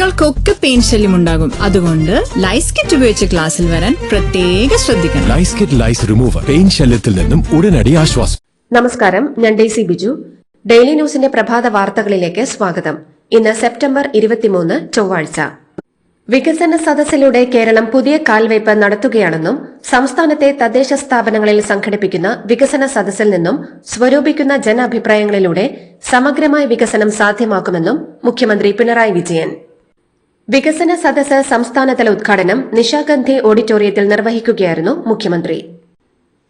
കുട്ടികൾക്കൊക്കെ പെയിൻ ശല്യം ഉണ്ടാകും. അതുകൊണ്ട് ലൈസ് കിറ്റ് ഉപയോഗിച്ച് ക്ലാസ്സിൽ വരാൻ പ്രത്യേക ശ്രദ്ധിക്കണം. Lice kit lice remover pain ശല്യത്തിൽ നിന്നും ഉടനടി ആശ്വാസം. നമസ്കാരം ഞാൻ ഡെയ്സി ബിജു. ഡെയിലി ന്യൂസിന്റെ പ്രഭാത വാർത്തകളിലേക്ക് സ്വാഗതം. ഇന്ന് സെപ്റ്റംബർ ഇരുപത്തിമൂന്ന് ചൊവ്വാഴ്ച. വികസന സദസ്സിലൂടെ കേരളം പുതിയ കാൽവയ്പ് നടത്തുകയാണെന്നും സംസ്ഥാനത്തെ തദ്ദേശ സ്ഥാപനങ്ങളിൽ സംഘടിപ്പിക്കുന്ന വികസന സദസ്സിൽ നിന്നും സ്വരൂപിക്കുന്ന ജനാഭിപ്രായങ്ങളിലൂടെ സമഗ്രമായ വികസനം സാധ്യമാക്കുമെന്നും മുഖ്യമന്ത്രി പിണറായി വിജയൻ. വികസന സദസ് സംസ്ഥാനതല ഉദ്ഘാടനം നിശാഗന്ധി ഓഡിറ്റോറിയത്തിൽ നിർവഹിക്കുകയായിരുന്നു മുഖ്യമന്ത്രി.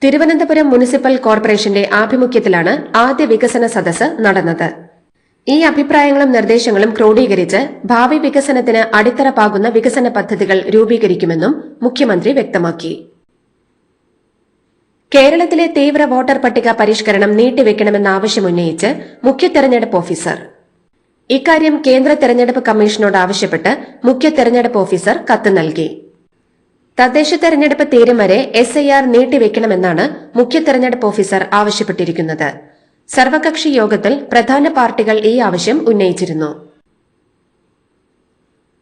തിരുവനന്തപുരം മുനിസിപ്പൽ കോർപ്പറേഷന്റെ ആഭിമുഖ്യത്തിലാണ് ആദ്യ വികസന സദസ് നടന്നത്. ഈ അഭിപ്രായങ്ങളും നിർദ്ദേശങ്ങളും ക്രോഡീകരിച്ച് ഭാവി വികസനത്തിന് അടിത്തറ പാകുന്ന വികസന പദ്ധതികൾ രൂപീകരിക്കുമെന്നും മുഖ്യമന്ത്രി വ്യക്തമാക്കി. കേരളത്തിലെ തീവ്ര വോട്ടർ പട്ടിക പരിഷ്കരണം നീട്ടിവെക്കണമെന്ന ആവശ്യമുന്നയിച്ച് മുഖ്യ തെരഞ്ഞെടുപ്പ് ഓഫീസർ ഇക്കാര്യം കേന്ദ്ര തെരഞ്ഞെടുപ്പ് കമ്മീഷനോട് ആവശ്യപ്പെട്ട് മുഖ്യ തെരഞ്ഞെടുപ്പ് ഓഫീസർ കത്ത് നൽകി. തദ്ദേശ തെരഞ്ഞെടുപ്പ് തീരും വരെ എസ് ഐ ആർ നീട്ടിവെക്കണമെന്നാണ് മുഖ്യ തെരഞ്ഞെടുപ്പ് ഓഫീസർ ആവശ്യപ്പെട്ടിരിക്കുന്നത്. സർവകക്ഷി യോഗത്തിൽ പ്രധാന പാർട്ടികൾ ഈ ആവശ്യം ഉന്നയിച്ചിരുന്നു.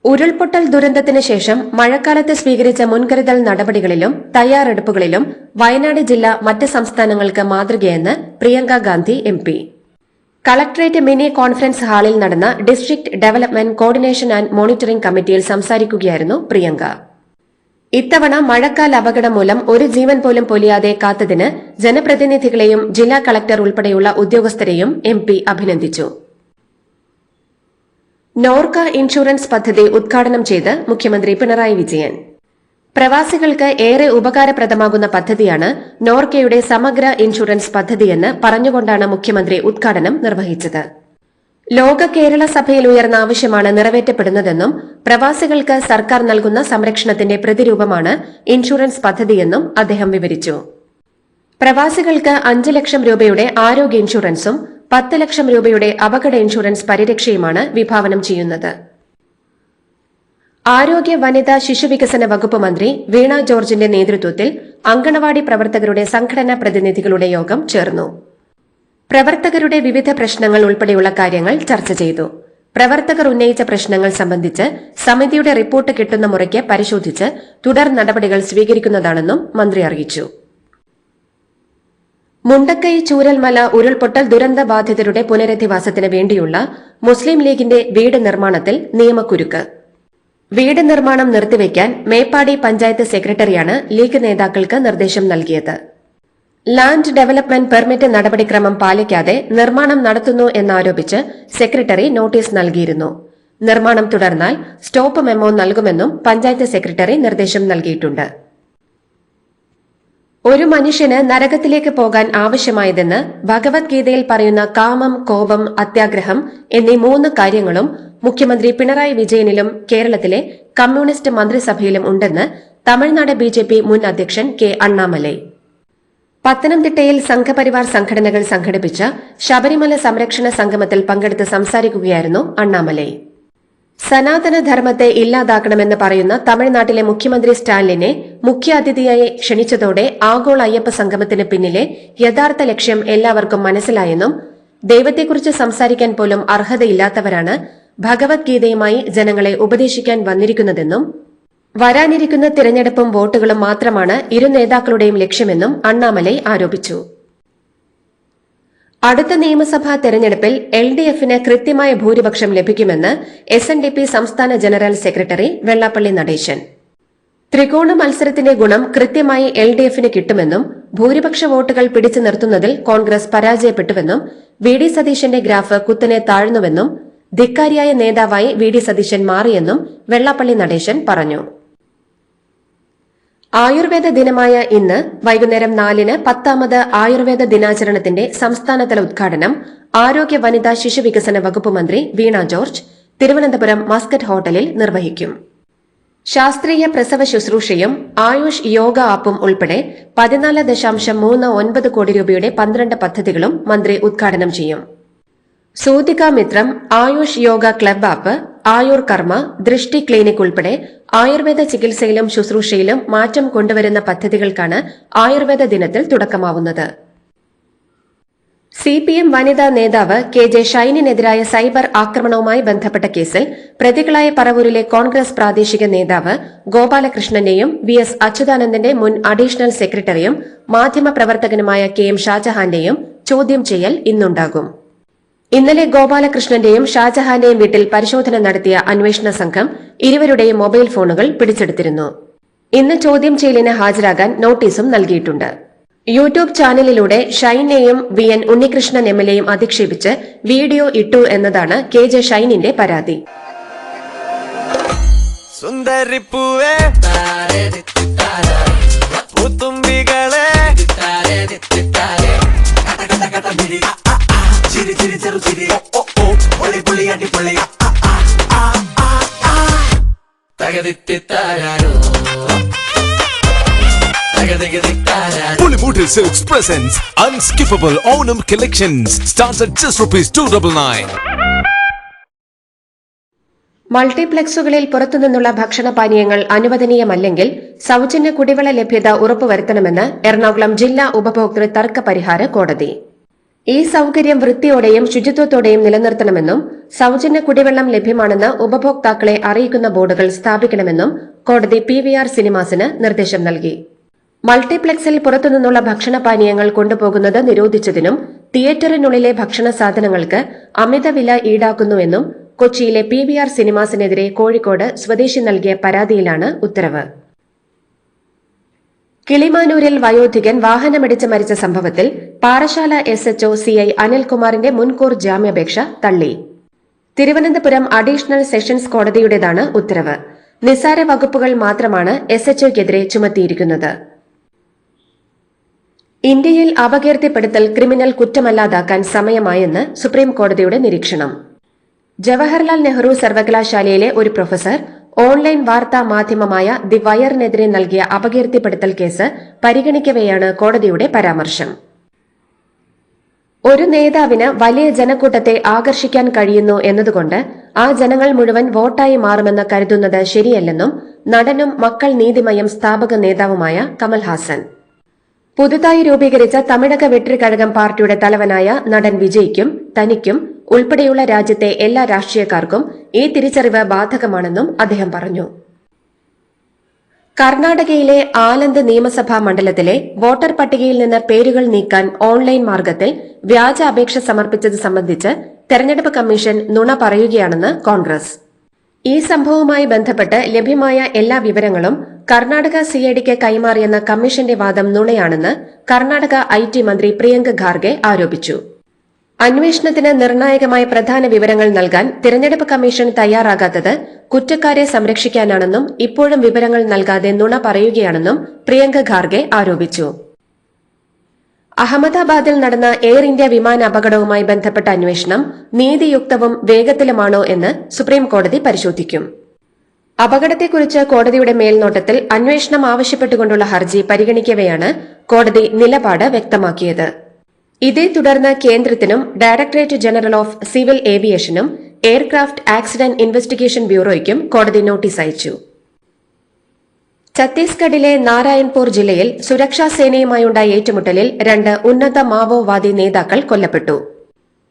ഉരുൾപൊട്ടൽ ദുരന്തത്തിന് ശേഷം മഴക്കാലത്ത് സ്വീകരിച്ച മുൻകരുതൽ നടപടികളിലും തയ്യാറെടുപ്പുകളിലും വയനാട് ജില്ല മറ്റ് സംസ്ഥാനങ്ങൾക്ക് മാതൃകയെന്ന് Priyanka Gandhi M collectorate mini conference ഹാളിൽ നടന്ന district development coordination and monitoring കമ്മിറ്റിയിൽ സംസാരിക്കുകയായിരുന്നു പ്രിയങ്ക. ഇത്തവണ മഴക്കാല അപകടം മൂലം ഒരു ജീവൻ പോലും പൊലിയാതെ കാത്തതിന് ജനപ്രതിനിധികളെയും ജില്ലാ കളക്ടർ ഉൾപ്പെടെയുള്ള ഉദ്യോഗസ്ഥരെയും എം പി അഭിനന്ദിച്ചു. നോർക്ക ഇൻഷുറൻസ് പദ്ധതി ഉദ്ഘാടനം ചെയ്ത് മുഖ്യമന്ത്രി പിണറായി വിജയൻ. പ്രവാസികൾക്ക് ഏറെ ഉപകാരപ്രദമാകുന്ന പദ്ധതിയാണ് നോർക്കയുടെ സമഗ്ര ഇൻഷുറൻസ് പദ്ധതിയെന്ന് പറഞ്ഞുകൊണ്ടാണ് മുഖ്യമന്ത്രി ഉദ്ഘാടനം നിർവഹിച്ചത്. ലോക കേരള സഭയിൽ ഉയർന്ന ആവശ്യമാണ് നിറവേറ്റപ്പെടുന്നതെന്നും പ്രവാസികൾക്ക് സർക്കാർ നൽകുന്ന സംരക്ഷണത്തിന്റെ പ്രതിരൂപമാണ് ഇൻഷുറൻസ് പദ്ധതിയെന്നും അദ്ദേഹം വിവരിച്ചു. പ്രവാസികൾക്ക് അഞ്ച് ലക്ഷം രൂപയുടെ ആരോഗ്യ ഇൻഷുറൻസും പത്ത് ലക്ഷം രൂപയുടെ അപകട ഇൻഷുറൻസ് പരിരക്ഷയുമാണ് വിഭാവനം ചെയ്യുന്നത്. ആരോഗ്യ വനിതാ ശിശുവികസന വകുപ്പ് മന്ത്രി വീണ ജോർജിന്റെ നേതൃത്വത്തിൽ അങ്കണവാടി പ്രവർത്തകരുടെ സംഘടനാ പ്രതിനിധികളുടെ യോഗം ചേർന്നു. പ്രവർത്തകരുടെ വിവിധ പ്രശ്നങ്ങൾ ഉൾപ്പെടെയുള്ള കാര്യങ്ങൾ ചർച്ച ചെയ്തു. പ്രവർത്തകർ ഉന്നയിച്ച പ്രശ്നങ്ങൾ സംബന്ധിച്ച് സമിതിയുടെ റിപ്പോർട്ട് കിട്ടുന്ന മുറയ്ക്ക് പരിശോധിച്ച് തുടർ നടപടികൾ സ്വീകരിക്കുന്നതാണെന്നും മന്ത്രി അറിയിച്ചു. മുണ്ടക്കൈ ചൂരൽമല ഉരുൾപൊട്ടൽ ദുരന്ത ബാധിതരുടെ പുനരധിവാസത്തിന് വേണ്ടിയുള്ള മുസ്ലിം ലീഗിന്റെ വീട് നിർമ്മാണത്തിൽ നിയമക്കുരുക്ക്. വീട് നിർമ്മാണം നിർത്തിവെക്കാൻ മേപ്പാടി പഞ്ചായത്ത് സെക്രട്ടറിയാണ് ലീഗ് നേതാക്കൾക്ക് നിർദ്ദേശം നൽകിയത്. ലാൻഡ് ഡെവലപ്മെന്റ് പെർമിറ്റ് നടപടിക്രമം പാലിക്കാതെ നിർമ്മാണം നടത്തുന്നു എന്നാരോപിച്ച് സെക്രട്ടറി നോട്ടീസ് നൽകിയിരുന്നു. നിർമ്മാണം തുടർന്നാൽ സ്റ്റോപ്പ് മെമ്മോ നൽകുമെന്നും പഞ്ചായത്ത് സെക്രട്ടറി നിർദ്ദേശം നൽകിയിട്ടുണ്ട്. ഒരു മനുഷ്യന് നരകത്തിലേക്ക് പോകാൻ ആവശ്യമായതെന്ന് ഭഗവത്ഗീതയിൽ പറയുന്ന കാമം കോപം അത്യാഗ്രഹം എന്നീ മൂന്ന് കാര്യങ്ങളും മുഖ്യമന്ത്രി പിണറായി വിജയനിലും കേരളത്തിലെ കമ്മ്യൂണിസ്റ്റ് മന്ത്രിസഭയിലും ഉണ്ടെന്ന് തമിഴ്നാട് ബി ജെ പി മുൻ അധ്യക്ഷൻ കെ അണ്ണാമലൈ. പത്തനംതിട്ടയിൽ സംഘപരിവാർ സംഘടനകൾ സംഘടിപ്പിച്ച ശബരിമല സംരക്ഷണ സംഗമത്തിൽ പങ്കെടുത്ത് സംസാരിക്കുകയായിരുന്നു അണ്ണാമലൈ. സനാതന ധർമ്മത്തെ ഇല്ലാതാക്കണമെന്ന് പറയുന്ന തമിഴ്നാട്ടിലെ മുഖ്യമന്ത്രി സ്റ്റാലിനെ മുഖ്യാതിഥിയായി ക്ഷണിച്ചതോടെ ആഗോള അയ്യപ്പ സംഗമത്തിന് പിന്നിലെ യഥാർത്ഥ ലക്ഷ്യം എല്ലാവർക്കും മനസ്സിലായെന്നും ദൈവത്തെക്കുറിച്ച് സംസാരിക്കാൻ പോലും അർഹതയില്ലാത്തവരാണ് ഭഗവത്ഗീതയുമായി ജനങ്ങളെ ഉപദേശിക്കാൻ വന്നിരിക്കുന്നതെന്നും വരാനിരിക്കുന്ന തിരഞ്ഞെടുപ്പും വോട്ടുകളും മാത്രമാണ് ഇരു നേതാക്കളുടെയും ലക്ഷ്യമെന്നും അണ്ണാമലൈ ആരോപിച്ചു അടുത്ത നിയമസഭാ തെരഞ്ഞെടുപ്പിൽ എൽ ഡി എഫിന് കൃത്യമായ ഭൂരിപക്ഷം ലഭിക്കുമെന്ന് എസ് എൻ ഡി പി സംസ്ഥാന ജനറൽ സെക്രട്ടറി വെള്ളാപ്പള്ളി നടേശൻ. ത്രികോണ മത്സരത്തിന്റെ ഗുണം കൃത്യമായി എൽ ഡി എഫിന് കിട്ടുമെന്നും ഭൂരിപക്ഷ വോട്ടുകൾ പിടിച്ചു നിർത്തുന്നതിൽ കോൺഗ്രസ് പരാജയപ്പെട്ടുവെന്നും വി ഡി സതീശന്റെ ഗ്രാഫ് കുത്തനെ താഴ്ന്നുവെന്നും ധിക്കാരിയായ നേതാവായി വി ഡി സതീശൻ മാറിയെന്നും വെള്ളാപ്പള്ളി നടേശൻ പറഞ്ഞു. ആയുർവേദ ദിനമായ ഇന്ന് വൈകുന്നേരം നാലിന് പത്താമത് ആയുർവേദ ദിനാചരണത്തിന്റെ സംസ്ഥാനതല ഉദ്ഘാടനം ആരോഗ്യ വനിതാ ശിശു വികസന വകുപ്പ് മന്ത്രി വീണ ജോർജ് തിരുവനന്തപുരം മസ്കറ്റ് ഹോട്ടലിൽ നിർവഹിക്കും. ശാസ്ത്രീയ പ്രസവ ശുശ്രൂഷയും ആയുഷ് യോഗ ആപ്പും ഉൾപ്പെടെ പതിനാല് ദശാംശം മൂന്ന് ഒൻപത് കോടി രൂപയുടെ പന്ത്രണ്ട് പദ്ധതികളും മന്ത്രി ഉദ്ഘാടനം ചെയ്യും. സൂതിക മിത്രം ആയുഷ് യോഗ ക്ലബ് ആപ്പ് ആയുർ കർമ്മ ദൃഷ്ടി ക്ലിനിക് ഉൾപ്പെടെ ആയുർവേദ ചികിത്സയിലും ശുശ്രൂഷയിലും മാറ്റം കൊണ്ടുവരുന്ന പദ്ധതികൾക്കാണ് ആയുർവേദ ദിനത്തിൽ തുടക്കമാവുന്നത്. സി പി എം വനിതാ നേതാവ് കെ ജെ ഷൈനിനെതിരായ സൈബർ ആക്രമണവുമായി ബന്ധപ്പെട്ട കേസിൽ പ്രതികളായ പറവൂരിലെ കോൺഗ്രസ് പ്രാദേശിക നേതാവ് ഗോപാലകൃഷ്ണനെയും വി എസ് അച്യുതാനന്ദന്റെ മുൻ അഡീഷണൽ സെക്രട്ടറിയും മാധ്യമപ്രവർത്തകനുമായ കെ എം ഷാജഹാന്റെയും ചോദ്യം ചെയ്യൽ ഇന്നുണ്ടാകും. ഇന്നലെ ഗോപാലകൃഷ്ണന്റെയും ഷാജഹാന്റെയും വീട്ടിൽ പരിശോധന നടത്തിയ അന്വേഷണ സംഘം ഇരുവരുടെയും മൊബൈൽ ഫോണുകൾ പിടിച്ചെടുത്തിരുന്നു. ഇന്ന് ചോദ്യം ചെയ്യലിന് ഹാജരാകാൻ നോട്ടീസും നൽകിയിട്ടുണ്ട്. യൂട്യൂബ് ചാനലിലൂടെ ഷൈനെയും V N Unnikrishnan M L എയും അധിക്ഷേപിച്ച് വീഡിയോ ഇട്ടു എന്നതാണ് കെ ജെ ഷൈനിന്റെ പരാതി. സുന്ദരിപ്പൂവേ ചിരി ചെറു ചിരി ഓ ഓ പൊളി പൊളി അടിപൊളി. Pulimutil Silks presents Unskippable Onam Collections. Starts at just rupees 299. മൾട്ടിപ്ലക്സുകളിൽ പുറത്തുനിന്നുള്ള ഭക്ഷണ പാനീയങ്ങൾ അനുവദനീയമല്ലെങ്കിൽ സൌജന്യ കുടിവെള്ള ലഭ്യത ഉറപ്പുവരുത്തണമെന്ന് എറണാകുളം ജില്ലാ ഉപഭോക്തൃ തർക്ക പരിഹാര കോടതി. ഈ സൌകര്യം വൃത്തിയോടെയും ശുചിത്വത്തോടെയും നിലനിർത്തണമെന്നും സൗജന്യ കുടിവെള്ളം ലഭ്യമാണെന്ന് ഉപഭോക്താക്കളെ അറിയിക്കുന്ന ബോർഡുകൾ സ്ഥാപിക്കണമെന്നും കോടതി പി വി ആർ സിനിമാസിന് നിർദ്ദേശം നൽകി. മൾട്ടിപ്ലക്സിൽ പുറത്തുനിന്നുള്ള ഭക്ഷണപാനീയങ്ങൾ കൊണ്ടുപോകുന്നത് നിരോധിച്ചതിനും തിയേറ്ററിനുള്ളിലെ ഭക്ഷണ സാധനങ്ങൾക്ക് അമിത വില ഈടാക്കുന്നുവെന്നും കൊച്ചിയിലെ പി വി ആർ സിനിമാസിനെതിരെ കോഴിക്കോട് സ്വദേശി നൽകിയ പരാതിയിലാണ് ഉത്തരവ്. കിളിമാനൂരിൽ വയോധികൻ വാഹനമിടിച്ച് മരിച്ച സംഭവത്തിൽ പാറശാല എസ് എച്ച്ഒ സിഐ അനിൽകുമാറിന്റെ മുൻകൂർ ജാമ്യാപേക്ഷ തള്ളി. തിരുവനന്തപുരം അഡീഷണൽ സെഷൻസ് കോടതിയുടേതാണ് ഉത്തരവ്. നിസ്സാര വകുപ്പുകൾ മാത്രമാണ് എസ് എച്ച്ഒക്കെതിരെ ചുമത്തിയിരിക്കുന്നത്. ഇന്ത്യയിൽ അപകീർത്തിപ്പെടുത്തൽ ക്രിമിനൽ കുറ്റമല്ലാതാക്കാൻ സമയമായെന്ന് സുപ്രീം കോടതിയുടെ നിരീക്ഷണം. ജവഹർലാൽ നെഹ്റു സർവകലാശാലയിലെ ഒരു പ്രൊഫസർ ഓൺലൈൻ വാർത്താ മാധ്യമമായ ദി വയറിനെതിരെ നൽകിയ അപകീർത്തിപ്പെടുത്തൽ കേസ് പരിഗണിക്കവെയാണ് കോടതിയുടെ പരാമർശം. ഒരു നേതാവിന് വലിയ ജനക്കൂട്ടത്തെ ആകർഷിക്കാൻ കഴിയുന്നു എന്നതുകൊണ്ട് ആ ജനങ്ങൾ മുഴുവൻ വോട്ടായി മാറുമെന്ന് കരുതുന്നത് ശരിയല്ലെന്നും നടനും മക്കൾ നീതിമയം സ്ഥാപക നേതാവുമായ കമൽഹാസൻ. പുതുതായി രൂപീകരിച്ച തമിഴക വെട്ടിക്കഴകം പാർട്ടിയുടെ തലവനായ നടൻ വിജയ്ക്കും തനിക്കും ഉൾപ്പെടെയുള്ള രാജ്യത്തെ എല്ലാ രാഷ്ട്രീയക്കാർക്കും ഈ തിരിച്ചറിവ് ബാധകമാണെന്നും അദ്ദേഹം പറഞ്ഞു. കർണാടകയിലെ ആലന്ദ് നിയമസഭാ മണ്ഡലത്തിലെ വോട്ടർ പട്ടികയിൽ നിന്ന് പേരുകൾ നീക്കാൻ ഓൺലൈൻ മാർഗത്തിൽ വ്യാജ അപേക്ഷ സമർപ്പിച്ചത് സംബന്ധിച്ച് തെരഞ്ഞെടുപ്പ് കമ്മീഷൻ നുണ പറയുകയാണെന്ന് കോൺഗ്രസ്. ഈ സംഭവവുമായി ബന്ധപ്പെട്ട് ലഭ്യമായ എല്ലാ വിവരങ്ങളും കർണാടക സിഐഡിക്ക് കൈമാറിയെന്ന കമ്മീഷന്റെ വാദം നുണയാണെന്ന് കർണാടക ഐ മന്ത്രി പ്രിയങ്ക ഖാർഗെ ആരോപിച്ചു. അന്വേഷണത്തിന് നിർണായകമായ പ്രധാന വിവരങ്ങൾ നൽകാൻ തിരഞ്ഞെടുപ്പ് കമ്മീഷൻ തയ്യാറാകാത്തത് കുറ്റക്കാരെ സംരക്ഷിക്കാനാണെന്നും ഇപ്പോഴും വിവരങ്ങൾ നൽകാതെ നുണ പറയുകയാണെന്നും പ്രിയങ്ക ഖാർഗെ ആരോപിച്ചു. അഹമ്മദാബാദിൽ നടന്ന എയർ ഇന്ത്യ വിമാന അപകടവുമായി ബന്ധപ്പെട്ട അന്വേഷണം നീതിയുക്തവും വേഗത്തിലുമാണോ എന്ന് സുപ്രീം കോടതി പരിശോധിക്കും. അപകടത്തെക്കുറിച്ച് കോടതിയുടെ മേൽനോട്ടത്തിൽ അന്വേഷണം ആവശ്യപ്പെട്ടുകൊണ്ടുള്ള ഹർജി പരിഗണിക്കവെയാണ് കോടതി നിലപാട് വ്യക്തമാക്കിയത്. ഇതേ തുടർന്ന് കേന്ദ്രത്തിനും ഡയറക്ടറേറ്റ് ജനറൽ ഓഫ് സിവിൽ ഏവിയേഷനും എയർക്രാഫ്റ്റ് ആക്സിഡന്റ് ഇൻവെസ്റ്റിഗേഷൻ ബ്യൂറോയ്ക്കും കോടതി നോട്ടീസ് അയച്ചു. ഛത്തീസ്ഗഡിലെ നാരായൺപൂർ ജില്ലയിൽ സുരക്ഷാ സേനയുമായുണ്ടായ ഏറ്റുമുട്ടലിൽ രണ്ട് ഉന്നത മാവോവാദി നേതാക്കൾ കൊല്ലപ്പെട്ടു.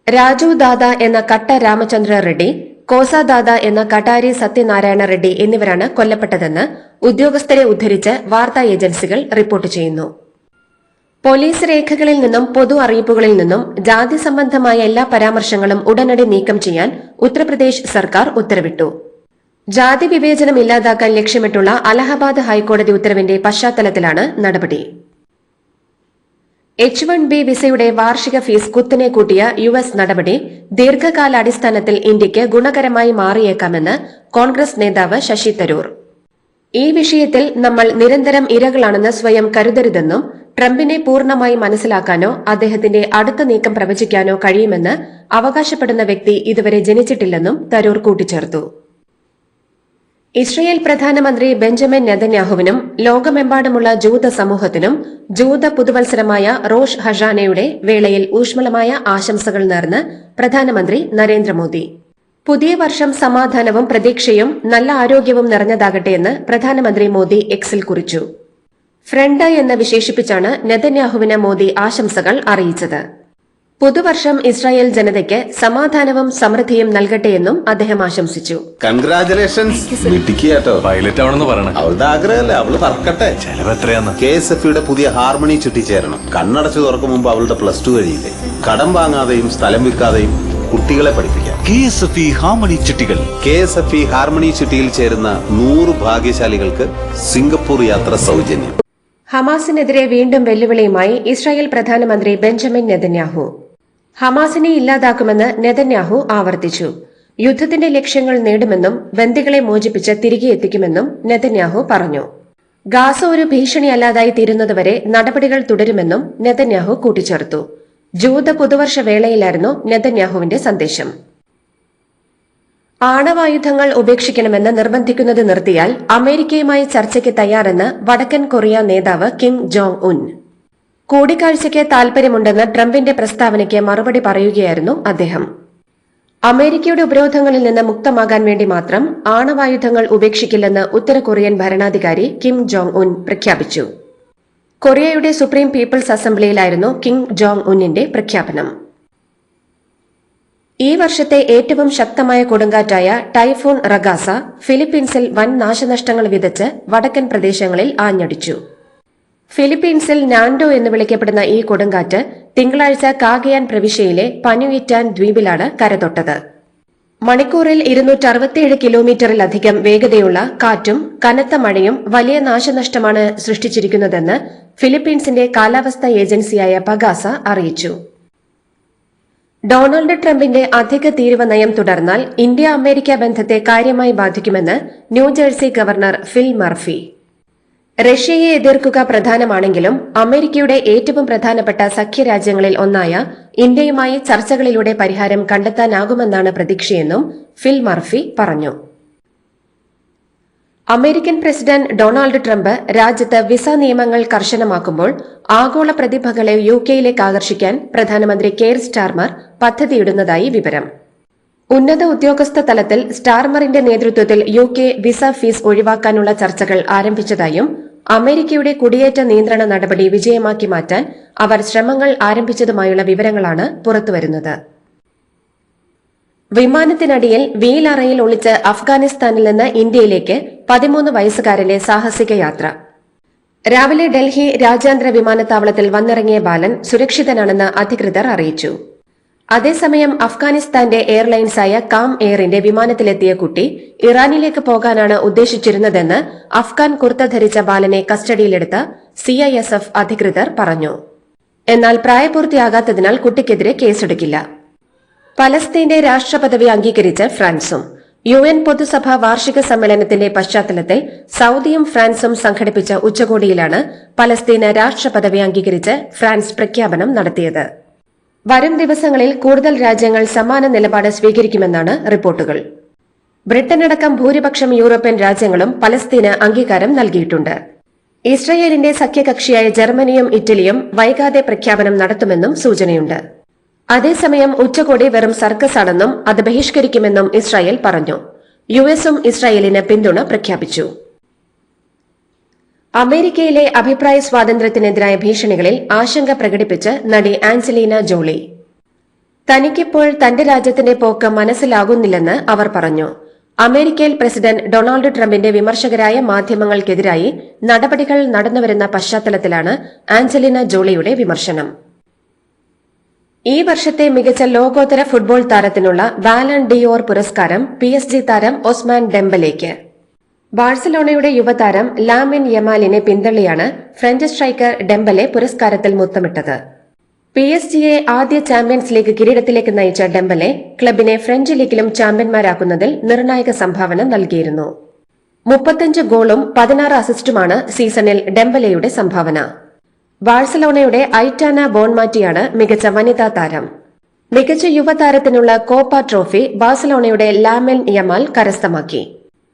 രാജു ദാദ എന്ന കട്ട രാമചന്ദ്ര റെഡ്ഡി കോസാദാദ എന്ന കട്ടാരി സത്യനാരായണ റെഡ്ഡി എന്നിവരാണ് കൊല്ലപ്പെട്ടതെന്ന് ഉദ്യോഗസ്ഥരെ ഉദ്ധരിച്ച് വാർത്താ ഏജൻസികൾ റിപ്പോർട്ട് ചെയ്യുന്നു. പോലീസ് രേഖകളിൽ നിന്നും പൊതു അറിയിപ്പുകളിൽ നിന്നും ജാതി സംബന്ധമായ എല്ലാ പരാമർശങ്ങളും ഉടനടി നീക്കം ചെയ്യാൻ ഉത്തർപ്രദേശ് സർക്കാർ ഉത്തരവിട്ടു. ജാതി വിവേചനം ഇല്ലാതാക്കാൻ ലക്ഷ്യമിട്ടുള്ള അലഹബാദ് ഹൈക്കോടതി ഉത്തരവിന്റെ പശ്ചാത്തലത്തിലാണ് നടപടി. എച്ച് വൺ ബി വിസയുടെ വാർഷിക ഫീസ് കുത്തനെ കൂട്ടിയ യു എസ് നടപടി ദീർഘകാലാടിസ്ഥാനത്തിൽ ഇന്ത്യയ്ക്ക് ഗുണകരമായി മാറിയേക്കാമെന്ന് കോൺഗ്രസ് നേതാവ് ശശി തരൂർ. ഈ വിഷയത്തിൽ നമ്മൾ നിരന്തരം ഇരകളാണെന്ന് സ്വയം കരുതരുതെന്നും ട്രംപിനെ പൂർണമായി മനസ്സിലാക്കാനോ അദ്ദേഹത്തിന്റെ അടുത്ത നീക്കം പ്രവചിക്കാനോ കഴിയുമെന്ന് അവകാശപ്പെടുന്ന വ്യക്തി ഇതുവരെ ജനിച്ചിട്ടില്ലെന്നും തരൂർ കൂട്ടിച്ചേർത്തു. ഇസ്രയേൽ പ്രധാനമന്ത്രി ബെഞ്ചമിൻ നെതന്യാഹുവിനും ലോകമെമ്പാടുമുള്ള ജൂത സമൂഹത്തിനും ജൂത പുതുവത്സരമായ റോഷ് ഹഷാനയുടെ വേളയിൽ ഊഷ്മളമായ ആശംസകൾ നേർന്ന് പ്രധാനമന്ത്രി നരേന്ദ്രമോദി. പുതിയ വർഷം സമാധാനവും പ്രതീക്ഷയും നല്ല ആരോഗ്യവും നിറഞ്ഞതാകട്ടെ എന്ന് പ്രധാനമന്ത്രി മോദി എക്സിൽ കുറിച്ചു. ഫ്രണ്ട് എന്ന് വിശേഷിപ്പിച്ചാണ് നെതന്യാഹുവിന് മോദി ആശംസകൾ അറിയിച്ചത്. പുതുവർഷം ഇസ്രായേൽ ജനതയ്ക്ക് സമാധാനവും സമൃദ്ധിയും നൽകട്ടെ എന്നും അദ്ദേഹം ആശംസിച്ചു. കൺഗ്രാചുലേഷൻസ് പൈലറ്റ് ആവണമെന്ന് പറയണം. അവളുടെ ആഗ്രഹമല്ലേ? അവൾ പറക്കട്ടെ ചെലവ് എത്രയാന്ന്? കെ എസ് എഫ് യുടെ പുതിയ ഹാർമണി ചുറ്റിച്ചേരണം. കണ്ണടച്ചു തുറക്കും മുമ്പ് അവളുടെ പ്ലസ് ടു കഴിയില്ലേ? കടം വാങ്ങാതെയും സ്ഥലം വിൽക്കാതെയും കുട്ടികളെ പഠിപ്പിക്കാം. K S F E harmony ചിട്ടികൾ K S F E harmony ചിട്ടിയിൽ ചേരുന്ന നൂറ് ഭാഗ്യശാലികൾക്ക് സിംഗപ്പൂർ യാത്ര സൗജന്യം. ഹമാസിനെതിരെ വീണ്ടും വെല്ലുവിളിയുമായി ഇസ്രായേൽ പ്രധാനമന്ത്രി ബെഞ്ചമിൻ നെതന്യാഹു. ഹമാസിനെ ഇല്ലാതാക്കുമെന്ന് നെതന്യാഹു ആവർത്തിച്ചു. യുദ്ധത്തിന്റെ ലക്ഷ്യങ്ങൾ നേടുമെന്നും ബന്ദികളെ മോചിപ്പിച്ച് തിരികെ എത്തിക്കുമെന്നും നെതന്യാഹു പറഞ്ഞു. ഗാസ ഒരു ഭീഷണിയല്ലാതായി തീരുന്നതുവരെ നടപടികൾ തുടരുമെന്നും നെതന്യാഹു കൂട്ടിച്ചേർത്തു. ജൂത പുതുവർഷ വേളയിലായിരുന്നു നെതന്യാഹുവിന്റെ സന്ദേശം. ആണവായുധങ്ങൾ ഉപേക്ഷിക്കണമെന്ന് നിർബന്ധിക്കുന്നത് നിർത്തിയാൽ അമേരിക്കയുമായി ചർച്ചയ്ക്ക് തയ്യാറെന്ന് വടക്കൻ കൊറിയ നേതാവ് കിം ജോങ് ഉൻ. കൂടിക്കാഴ്ചയ്ക്ക് താൽപര്യമുണ്ടെന്ന് ട്രംപിന്റെ പ്രസ്താവനയ്ക്ക് മറുപടി പറയുകയായിരുന്നു അദ്ദേഹം. അമേരിക്കയുടെ ഉപരോധങ്ങളിൽ നിന്ന് മുക്തമാകാൻ വേണ്ടി മാത്രം ആണവായുധങ്ങൾ ഉപേക്ഷിക്കില്ലെന്ന് ഉത്തര കൊറിയൻ ഭരണാധികാരി കിം ജോങ് ഉൻ പ്രഖ്യാപിച്ചു. കൊറിയയുടെ സുപ്രീം പീപ്പിൾസ് അസംബ്ലിയിലായിരുന്നു കിം ജോങ് ഉന്നിന്റെ പ്രഖ്യാപനം. ഈ വർഷത്തെ ഏറ്റവും ശക്തമായ കൊടുങ്കാറ്റായ ടൈഫോൺ റഗാസ ഫിലിപ്പീൻസിൽ വൻ നാശനഷ്ടങ്ങൾ വിതച്ച് വടക്കൻ പ്രദേശങ്ങളിൽ ആഞ്ഞടിച്ചു. ഫിലിപ്പീൻസിൽ നാൻഡോ എന്ന് വിളിക്കപ്പെടുന്ന ഈ കൊടുങ്കാറ്റ് തിങ്കളാഴ്ച കാഗയാൻ പ്രവിശ്യയിലെ പനുയിറ്റാൻ ദ്വീപിലാണ് കരതൊട്ടത്. മണിക്കൂറിൽ ഇരുന്നൂറ്റി അറുപത്തിയേഴ് കിലോമീറ്ററിലധികം വേഗതയുള്ള കാറ്റും കനത്ത മഴയും വലിയ നാശനഷ്ടമാണ് സൃഷ്ടിച്ചിരിക്കുന്നതെന്ന് ഫിലിപ്പീൻസിന്റെ കാലാവസ്ഥാ ഏജൻസിയായ പഗാസ അറിയിച്ചു. ഡൊണാൾഡ് ട്രംപിന്റെ അധിക തീരുവ നയം തുടർന്നാൽ ഇന്ത്യ അമേരിക്ക ബന്ധത്തെ കാര്യമായി ബാധിക്കുമെന്ന് ന്യൂജേഴ്സി ഗവർണർ ഫിൽ മർഫി. റഷ്യയെ എതിർക്കുക പ്രധാനമാണെങ്കിലും അമേരിക്കയുടെ ഏറ്റവും പ്രധാനപ്പെട്ട സഖ്യരാജ്യങ്ങളിൽ ഒന്നായ ഇന്ത്യയുമായി ചർച്ചകളിലൂടെ പരിഹാരം കണ്ടെത്താനാകുമെന്നാണ് പ്രതീക്ഷയെന്നും ഫിൽ മർഫി പറഞ്ഞു. അമേരിക്കൻ പ്രസിഡന്റ് ഡൊണാൾഡ് ട്രംപ് രാജ്യത്ത് വിസ നിയമങ്ങൾ കർശനമാക്കുമ്പോൾ ആഗോള പ്രതിഭകളെ യു കെയിലേക്ക് ആകർഷിക്കാൻ പ്രധാനമന്ത്രി കെയർ സ്റ്റാർമർ പദ്ധതിയിടുന്നതായി വിവരം. ഉന്നത ഉദ്യോഗസ്ഥ തലത്തിൽ സ്റ്റാർമറിന്റെ നേതൃത്വത്തിൽ യു കെ വിസ ഫീസ് ഒഴിവാക്കാനുള്ള ചർച്ചകൾ ആരംഭിച്ചതായും അമേരിക്കയുടെ കുടിയേറ്റ നിയന്ത്രണ നടപടി വിജയമാക്കി മാറ്റാൻ അവർ ശ്രമങ്ങൾ ആരംഭിച്ചതുമായുള്ള വിവരങ്ങളാണ് പുറത്തുവരുന്നത്. വിമാനത്തിനടിയിൽ വീലറയിൽ ഒളിച്ച് അഫ്ഗാനിസ്ഥാനിൽ നിന്ന് ഇന്ത്യയിലേക്ക് പതിമൂന്ന് വയസ്സുകാരന്റെ സാഹസിക യാത്ര. രാവിലെ ഡൽഹി രാജ്യാന്തര വിമാനത്താവളത്തിൽ വന്നിറങ്ങിയ ബാലൻ സുരക്ഷിതനാണെന്ന് അധികൃതർ അറിയിച്ചു. അതേസമയം അഫ്ഗാനിസ്ഥാന്റെ എയർലൈൻസായ കാം എയറിന്റെ വിമാനത്തിലെത്തിയ കുട്ടി ഇറാനിലേക്ക് പോകാനാണ് ഉദ്ദേശിച്ചിരുന്നതെന്ന് അഫ്ഗാൻ കുർത്ത ധരിച്ച ബാലനെ കസ്റ്റഡിയിലെടുത്ത സിഐഎസ്എഫ് അധികൃതർ പറഞ്ഞു. എന്നാൽ പ്രായപൂർത്തിയാകാത്തതിനാൽ കുട്ടിക്കെതിരെ കേസെടുക്കില്ല. പലസ്തീന്റെ രാഷ്ട്രപദവി അംഗീകരിച്ച് ഫ്രാൻസും യു എൻ പൊതുസഭ വാർഷിക സമ്മേളനത്തിന്റെ പശ്ചാത്തലത്തിൽ സൌദിയും ഫ്രാൻസും സംഘടിപ്പിച്ച ഉച്ചകോടിയിലാണ് പലസ്തീന് രാഷ്ട്രപദവി അംഗീകരിച്ച് ഫ്രാൻസ് പ്രഖ്യാപനം നടത്തിയത്. വരും ദിവസങ്ങളിൽ കൂടുതൽ രാജ്യങ്ങൾ സമാന നിലപാട് സ്വീകരിക്കുമെന്നാണ് റിപ്പോർട്ടുകൾ. ബ്രിട്ടനടക്കം ഭൂരിപക്ഷം യൂറോപ്യൻ രാജ്യങ്ങളും പലസ്തീന് അംഗീകാരം നൽകിയിട്ടുണ്ട്. ഇസ്രയേലിന്റെ സഖ്യകക്ഷിയായ ജർമ്മനിയും ഇറ്റലിയും വൈകാതെ പ്രഖ്യാപനം നടത്തുമെന്നും സൂചനയുണ്ട്. അതേസമയം ഉച്ചകോടി വെറും സർക്കസ് ആണെന്നും അത് ബഹിഷ്കരിക്കുമെന്നും ഇസ്രായേൽ പറഞ്ഞു. യുഎസും ഇസ്രായേലിന് പിന്തുണ പ്രഖ്യാപിച്ചു. അമേരിക്കയിലെ അഭിപ്രായ സ്വാതന്ത്ര്യത്തിനെതിരായ ഭീഷണികളിൽ ആശങ്ക പ്രകടിപ്പിച്ച് നടി ആൻസലീന ജോളി. തനിക്കിപ്പോൾ തന്റെ രാജ്യത്തിന്റെ പോക്ക് മനസ്സിലാകുന്നില്ലെന്ന് അവർ പറഞ്ഞു. അമേരിക്കയിൽ പ്രസിഡന്റ് ഡൊണാൾഡ് ട്രംപിന്റെ വിമർശകരായ മാധ്യമങ്ങൾക്കെതിരായി നടപടികൾ നടന്നുവരുന്ന പശ്ചാത്തലത്തിലാണ് ആഞ്ചലീന ജോളിയുടെ വിമർശനം. ഈ വർഷത്തെ മികച്ച ലോകോത്തര ഫുട്ബോൾ താരത്തിനുള്ള വാലൻ ഡിയോർ പുരസ്കാരം പി താരം ഒസ്മാൻ ഡെംബലേക്ക്. ബാഴ്സലോണയുടെ യുവതാരം ലാമിൻ യമാലിനെ പിന്തള്ളിയാണ് ഫ്രഞ്ച് സ്ട്രൈക്കർ ഡെംബലെ പുരസ്കാരത്തിൽ മുത്തമിട്ടത്. പി എസ് ജിയെ ആദ്യ ചാമ്പ്യൻസ് ലീഗ് കിരീടത്തിലേക്ക് നയിച്ച ഡെംബലെ ക്ലബിനെ ഫ്രഞ്ച് ലീഗിലും ചാമ്പ്യന്മാരാക്കുന്നതിൽ നിർണായക സംഭാവന നൽകിയിരുന്നു. മുപ്പത്തഞ്ച് ഗോളും പതിനാറ് അസിസ്റ്റുമാണ് സീസണിൽ ഡെംബലയുടെ സംഭാവന. ബാഴ്സലോണയുടെ ഐറ്റാന ബോൺമാറ്റിയാണ് മികച്ച വനിതാ താരം. മികച്ച യുവതാരത്തിനുള്ള കോപ്പ ട്രോഫി ബാഴ്സലോണയുടെ ലാമെൻ യമാൽ കരസ്ഥമാക്കി.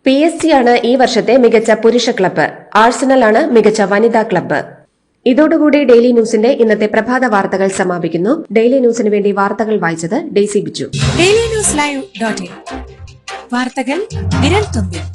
പി എസ് സി ആണ് ഈ വർഷത്തെ മികച്ച പുരുഷ ക്ലബ്ബ്. ആഴ്സണൽ ആണ് മികച്ച വനിതാ ക്ലബ്ബ്. ഇതോടുകൂടി ഡെയിലി ന്യൂസിന്റെ ഇന്നത്തെ പ്രഭാത വാർത്തകൾ സമാപിക്കുന്നു. ഡെയിലി ന്യൂസിന് വേണ്ടി വാർത്തകൾ വായിച്ചത് Daisy Biju. Daily news live വാർത്തകൾ വിരൽ തുമ്പിൽ.